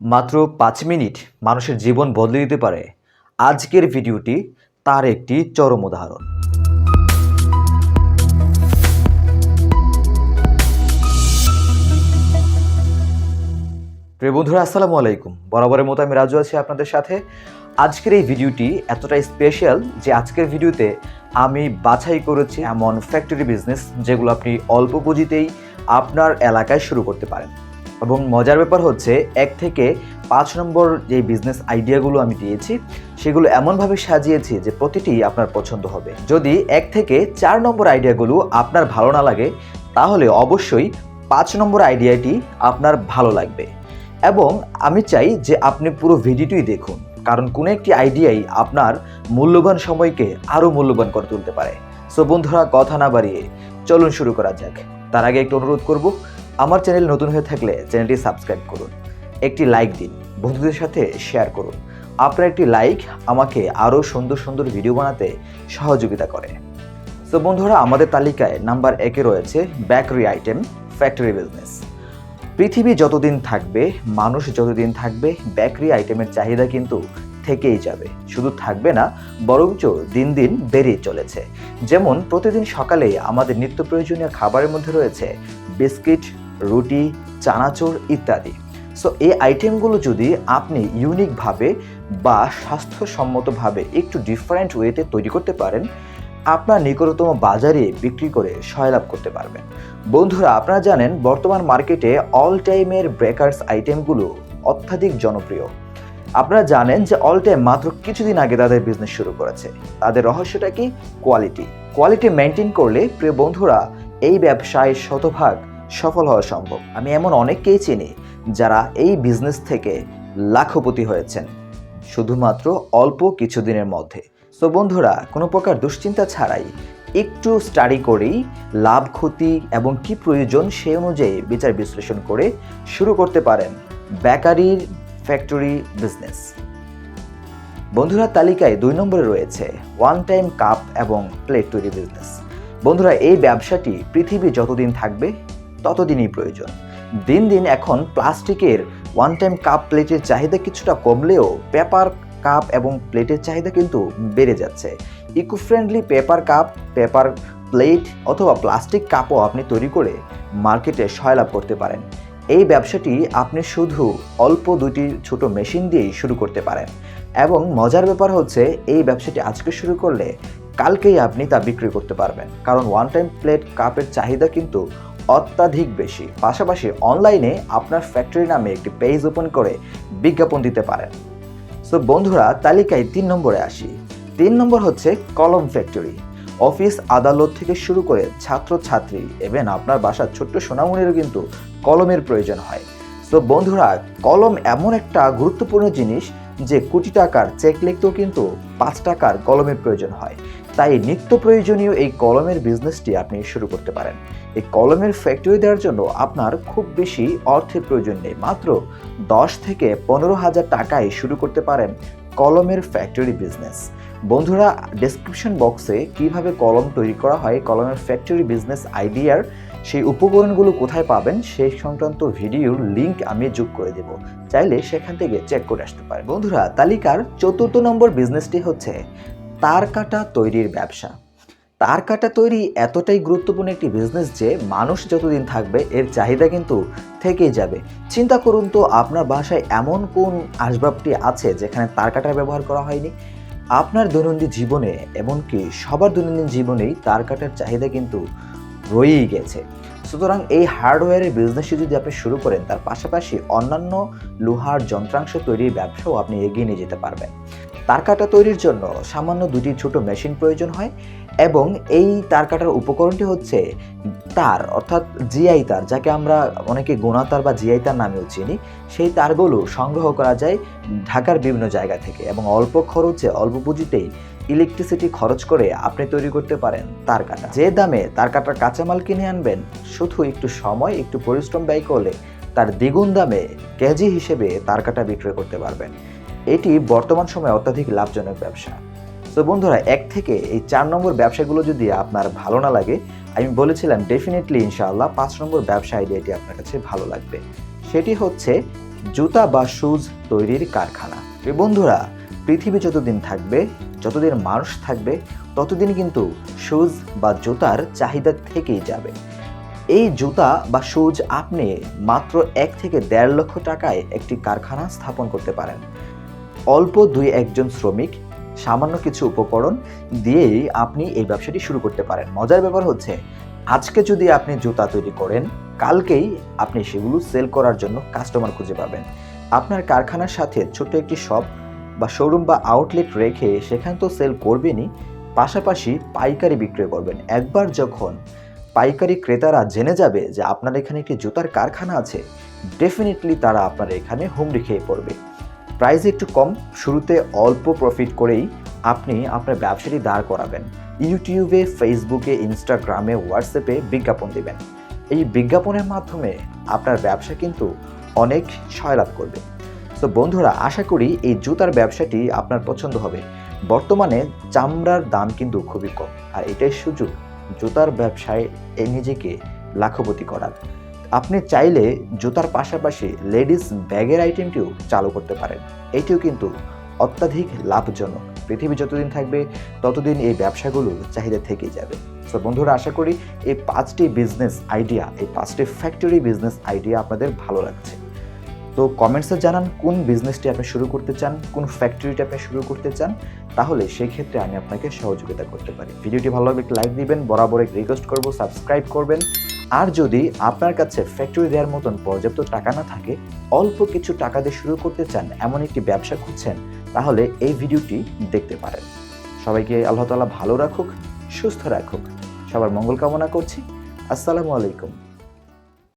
মাত্র পাঁচ মিনিট মানুষের জীবন বদলে দিতে পারে। আজকের ভিডিওটি তার একটি চরম উদাহরণ। প্রিয় বন্ধুরা, আসসালামু আলাইকুম। বরাবরের মতো আমি রাজু আছি আপনাদের সাথে। আজকের এই ভিডিওটি এতটাই স্পেশাল যে আজকের ভিডিওতে আমি বাছাই করেছি এমন ফ্যাক্টরি বিজনেস যেগুলো আপনি অল্প পুঁজিতেই আপনার এলাকায় শুরু করতে পারেন। এবং মজার ব্যাপার হচ্ছে, এক থেকে পাঁচ নম্বর যে বিজনেস আইডিয়াগুলো আমি দিয়েছি, সেগুলো এমনভাবে সাজিয়েছি যে প্রতিটি আপনার পছন্দ হবে। যদি এক থেকে চার নম্বর আইডিয়াগুলো আপনার ভালো না লাগে, তাহলে অবশ্যই পাঁচ নম্বর আইডিয়াটি আপনার ভালো লাগবে। এবং আমি চাই যে আপনি পুরো ভিডিওটি দেখুন, কারণ কোনো একটি আইডিয়াই আপনার মূল্যবান সময়কে আরও মূল্যবান করে তুলতে পারে। সো বন্ধুরা, কথা না বাড়িয়ে চলুন শুরু করা যাক। তার আগে একটু অনুরোধ করব আমার চ্যানেল নতুন হয়ে থাকলে চ্যানেলটি সাবস্ক্রাইব করুন, একটি লাইক দিন, বন্ধুদের সাথে শেয়ার করুন। আপনার একটি লাইক আমাকে আরও সুন্দর সুন্দর ভিডিও বানাতে সহযোগিতা করে। সো বন্ধুরা, আমাদের তালিকায় নাম্বার একে রয়েছে বেকারি আইটেম, ফ্যাক্টরি বিজনেস। পৃথিবী যতদিন থাকবে, মানুষ যতদিন থাকবে বেকারি আইটেমের চাহিদা কিন্তু থেকেই যাবে। শুধু থাকবে না, বরঞ্চ দিন দিন বেড়েই চলেছে। যেমন, প্রতিদিন সকালে আমাদের নিত্য প্রয়োজনীয় খাবারের মধ্যে রয়েছে বিস্কিট রুটি, চানাচুর ইত্যাদি। সো এই আইটেমগুলো যদি আপনি ইউনিকভাবে বা স্বাস্থ্যসম্মতভাবে একটু ডিফারেন্ট ওয়েতে তৈরি করতে পারেন, আপনার নিকটতম বাজারে বিক্রি করে সয়লাভ করতে পারবেন। বন্ধুরা, আপনারা জানেন বর্তমান মার্কেটে অল টাইমের ব্রেকার্স আইটেমগুলো অত্যাধিক জনপ্রিয়। আপনারা জানেন যে অল টাইম মাত্র কিছুদিন আগে তাদের বিজনেস শুরু করেছে। তাদের রহস্যটা কি? কোয়ালিটি কোয়ালিটি মেনটেন করলে, প্রিয় বন্ধুরা, এই ব্যবসায় শতভাগ সফল হওয়া সম্ভব। আমি এমন অনেককেই চিনি যারা এই বিজনেস থেকে লাখপতি হয়েছেন, শুধুমাত্র অল্প কিছুদিনের মধ্যে। সো বন্ধুরা, কোনো প্রকার দুশ্চিন্তা ছাড়াই একটু স্টাডি করেই লাভ, ক্ষতি এবং কি প্রয়োজন সে অনুযায়ী বিচার বিশ্লেষণ করে শুরু করতে পারেন বেকারির ফ্যাক্টরি বিজনেস বন্ধুরা, তালিকায় দুই নম্বরে রয়েছে ওয়ান টাইম কাপ এবং প্লেট তৈরি বিজনেস বন্ধুরা, এই ব্যবসাটি পৃথিবী যতদিন থাকবে ততদিনই প্রয়োজন। দিন দিন এখন প্লাস্টিকের ওয়ান টাইম কাপ প্লেটের চাহিদা কিছুটা কমলেও পেপার কাপ এবং প্লেটের চাহিদা কিন্তু বেড়ে যাচ্ছে। Eco friendly paper cup paper plate অথবা প্লাস্টিক কাপও আপনি তৈরি করে মার্কেটে সয়লাভ করতে পারেন। এই ব্যবসাটি আপনি শুধু অল্প দুটি ছোট মেশিন দিয়েই শুরু করতে পারেন। এবং মজার ব্যাপার হচ্ছে, এই ব্যবসাটি আজকে শুরু করলে কালকেই আপনি তা বিক্রি করতে পারবেন। কারণ ওয়ান টাইম প্লেট কাপের চাহিদা কিন্তু অত্যাধিক বেশি। পাশাপাশি অনলাইনে আপনার ফ্যাক্টরি নামে একটি পেজ ওপেন করে বিজ্ঞাপন দিতে পারেন। সো বন্ধুরা, তালিকায় তিন নম্বরে আসি। তিন নম্বর হচ্ছে কলম ফ্যাক্টরি। অফিস আদালত থেকে শুরু করে ছাত্রছাত্রী এবং আপনার বাসার ছোট্ট সোনামণিরও কিন্তু কলমের প্রয়োজন হয়। সো বন্ধুরা, কলম এমন একটা গুরুত্বপূর্ণ জিনিস যে কোটি টাকার চেক লিখতেও কিন্তু পাঁচ টাকার কলমের প্রয়োজন হয়। তাই নিত্য প্রয়োজনীয় এই কলমের বিজনেসটি আপনি শুরু করতে পারেন। এই কলমের ফ্যাক্টরি দেওয়ার জন্য আপনার খুব বেশি অর্থের প্রয়োজন নেই। মাত্র দশ থেকে পনেরো হাজার টাকায় শুরু করতে পারেন কলমের ফ্যাক্টরি বিজনেস বন্ধুরা ডেসক্রিপশন বক্সে কীভাবে কলম তৈরি করা হয়, কলমের ফ্যাক্টরি বিজনেস আইডিয়ার সেই উপকরণগুলো কোথায় পাবেন, সেই সংক্রান্ত ভিডিওর লিংক আমি যোগ করে দেব। চাইলে সেখান থেকে চেক করে আসতে পারেন। বন্ধুরা, তালিকার চতুর্থ নম্বর বিজনেসটি হচ্ছে তার কাটা তৈরির ব্যবসা। তার কাটা তৈরি এতটাই গুরুত্বপূর্ণ একটি বিজনেস যে মানুষ যতদিন থাকবে, এর চাহিদা কিন্তু থেকেই যাবে। চিন্তা করুন তো, আপনার বাসায় এমন কোন আসবাবটি আছে যেখানে তার কাটার ব্যবহার করা হয়নি? আপনার দৈনন্দিন জীবনে, এমনকি সবার দৈনন্দিন জীবনেই তার কাটার চাহিদা কিন্তু রয়েই গেছে। সুতরাং এই হার্ডওয়্যারের বিজনেসটি যদি আপনি শুরু করেন, তার পাশাপাশি অন্যান্য লোহার যন্ত্রাংশ তৈরির ব্যবসাও আপনি এগিয়ে নিয়ে যেতে পারবেন। তার কাটা তৈরির জন্য সামান্য দুটি ছোট মেশিন প্রয়োজন হয় এবং এই তার কাটার উপকরণটি হচ্ছে তার, অর্থাৎ জিআই তার, যাকে আমরা অনেকে গোনা তার বা জিআই তার নামেও চিনি। সেই তারগুলো সংগ্রহ করা যায় ঢাকার বিভিন্ন জায়গা থেকে এবং অল্প খরচে, অল্প পুঁজিতেই ইলেকট্রিসিটি খরচ করে আপনি তৈরি করতে পারেন তার কাটা যে দামে তার কাটার কাঁচামাল কিনে আনবেন, শুধু একটু সময়, একটু পরিশ্রম ব্যয় করলে তার দ্বিগুণ দামে কেজি হিসেবে তার কাটা বিক্রয় করতে পারবেন। এটি বর্তমান সময়ে অত্যাধিক লাভজনক ব্যবসা। তো বন্ধুরা, এক থেকে এই চার নম্বর ব্যবসাগুলো যদি আপনার ভালো না লাগে, আমি বলেছিলাম ডেফিনেটলি ইনশাআল্লাহ পাঁচ নম্বর ব্যবসা আইডিয়াটি আপনার কাছে ভালো লাগবে। সেটি হচ্ছে জুতা বা শুজ তৈরির কারখানা। বন্ধুরা, পৃথিবী যতদিন থাকবে, যতদিন মানুষ থাকবে, ততদিন কিন্তু শুজ বা জুতার চাহিদা থেকেই যাবে। এই জুতা বা শুজ আপনি মাত্র এক থেকে দেড় লক্ষ টাকায় একটি কারখানা স্থাপন করতে পারেন। অল্প দুই একজন শ্রমিক সামান্য কিছু উপকরণ দিয়েই আপনি এই ব্যবসাটি শুরু করতে পারেন। মজার ব্যাপার হচ্ছে, আজকে যদি আপনি জুতা তৈরি করেন, কালকেই আপনি সেগুলো সেল করার জন্য কাস্টমার খুঁজে পাবেন। আপনার কারখানার সাথে ছোট্ট একটি শপ বা শোরুম বা আউটলেট রেখে সেখান তো সেল করবেনই, পাশাপাশি পাইকারি বিক্রয় করবেন। একবার যখন পাইকারি ক্রেতারা জেনে যাবে যে আপনার এখানে একটি জুতার কারখানা আছে ডেফিনেটলি তারা আপনার এখানে হুমড়ি খেয়ে পড়বে। প্রাইস একটু কম, শুরুতে অল্প প্রফিট করেই আপনি আপনার ব্যবসাটি দাঁড় করাবেন। ইউটিউবে ফেসবুকে ইনস্টাগ্রামে হোয়াটসঅ্যাপে বিজ্ঞাপন দেবেন। এই বিজ্ঞাপনের মাধ্যমে আপনার ব্যবসা কিন্তু অনেক সহায়লাভ করবে। তো বন্ধুরা, আশা করি এই জুতার ব্যবসাটি আপনার পছন্দ হবে। বর্তমানে চামড়ার দাম কিন্তু খুবই কম, আর এটাই সুযোগ জুতার ব্যবসায় এ নিজেকে লাখপতি করার। আপনি চাইলে জুতার পাশাপাশি লেডিস ব্যাগের আইটেমটিও চালু করতে পারেন। এটিও কিন্তু অত্যাধিক লাভজনক। পৃথিবী যতদিন থাকবে, ততদিন এই ব্যবসাগুলোর চাহিদা থেকেই যাবে। তো বন্ধুরা, আশা করি এই পাঁচটি বিজনেস আইডিয়া এই পাঁচটি ফ্যাক্টরি বিজনেস আইডিয়া আপনাদের ভালো লাগছে। তো কমেন্টসে জানান কোন বিজনেসটি আপনি শুরু করতে চান, কোন ফ্যাক্টরিটা আপনি শুরু করতে চান। তাহলে সেই ক্ষেত্রে আমি আপনাকে সহযোগিতা করতে পারি। ভিডিওটি ভালো লাগলে লাইক দিবেন, বরাবর রিকোয়েস্ট করব সাবস্ক্রাইব করবেন। আর যদি আপনার কাছে ফ্যাক্টরি দেওয়ার মতন পর্যাপ্ত টাকা না থাকে, অল্প কিছু টাকা দিয়ে শুরু করতে চান এমন একটি ব্যবসা খুঁজছেন, তাহলে এই ভিডিওটি দেখতে পারেন। সবাইকে আল্লাহ তালা ভালো রাখুক, সুস্থ রাখুক। সবার মঙ্গল কামনা করছি। আসসালামু আলাইকুম।